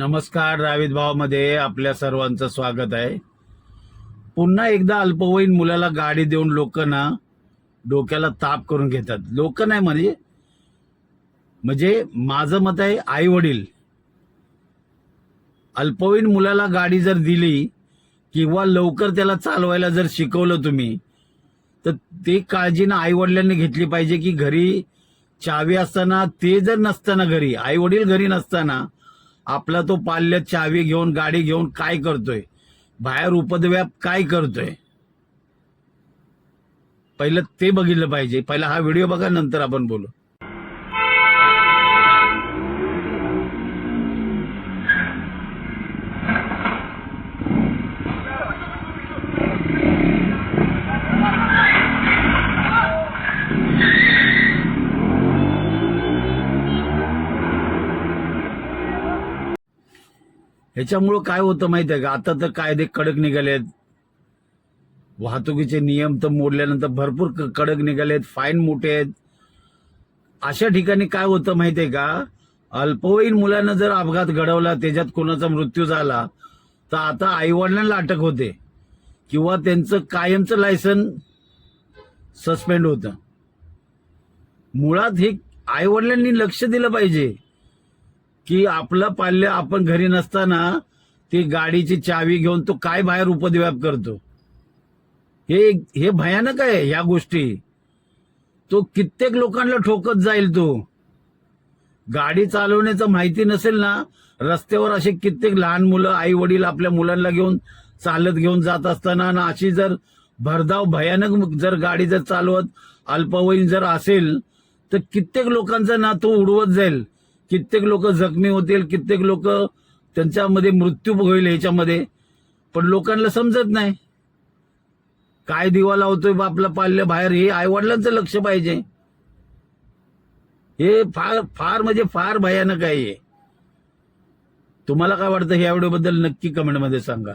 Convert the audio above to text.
नमस्कार रावीत भावामध्ये आपल्या सर्वांचं स्वागत आहे. पुन्हा एकदा अल्पवयीन मुलाला गाडी देऊन लोक ना डोक्याला ताप करून घेतात. लोक नाही म्हणजे म्हणजे माझं मत आहे आई वडील अल्पवयीन मुलाला गाडी जर दिली किंवा लवकर त्याला चालवायला जर शिकवलं तुम्ही तर ते काळजीनं आई वडिलांनी घेतली पाहिजे की घरी चावी असताना ते जर नसताना घरी आई वडील घरी नसताना आपला तो पाल्य चावी घेऊन गाडी घेऊन काय करतोय? बाहेर उपद्व्याप काय करतोय? पहिलं ते बघितलं पाहिजे. पहिला हा व्हिडिओ बघा नंतर आपण बोलू. ह्याच्यामुळं काय होतं माहिती आहे का? आता तर कायदे कडक निघालेत. वाहतुकीचे नियम तर मोडल्यानंतर भरपूर कडक निघालेत. फाईन मोठे आहेत. अशा ठिकाणी काय होतं माहितीये का? अल्पवयीन मुलानं जर अपघात घडवला त्याच्यात कोणाचा मृत्यू झाला तर आता आईवडिलांना अटक होते. किंवा त्यांचं कायमचं लायसन सस्पेंड होतं. मुळात हे आईवडिलांनी लक्ष दिलं पाहिजे. की आपलं पाल्य आपण घरी नसताना ती गाडीची चावी घेऊन तो काय बाहेर उपद्व्याप करतो? हे हे भयानक आहे या गोष्टी. तो कित्येक लोकांना ठोकत जाईल तो. गाडी चालवण्याचं माहिती नसेल ना रस्त्यावर असे कित्येक लहान मुलं आई वडील आपल्या मुलांना घेऊन चालत घेऊन जात असताना ना अशी जर भरधाव भयानक जर गाडी जर चालवत अल्पवयीन जर असेल तर कित्येक लोकांचा ना तो उडवत जाईल. कित्येक लोक जखमी होतील कित्येक लोक त्यांच्यामध्ये मृत्यू होईल याच्यामध्ये. पण लोकांना समजत नाही. काय दिवा लावतोय बापला पाल्य बाहेर हे आईवडिलांचं लक्ष पाहिजे. हे फार फार म्हणजे फार भयानक आहे हे. तुम्हाला काय वाटतं? ह्या व्हिडिओबद्दल नक्की कमेंटमध्ये सांगा.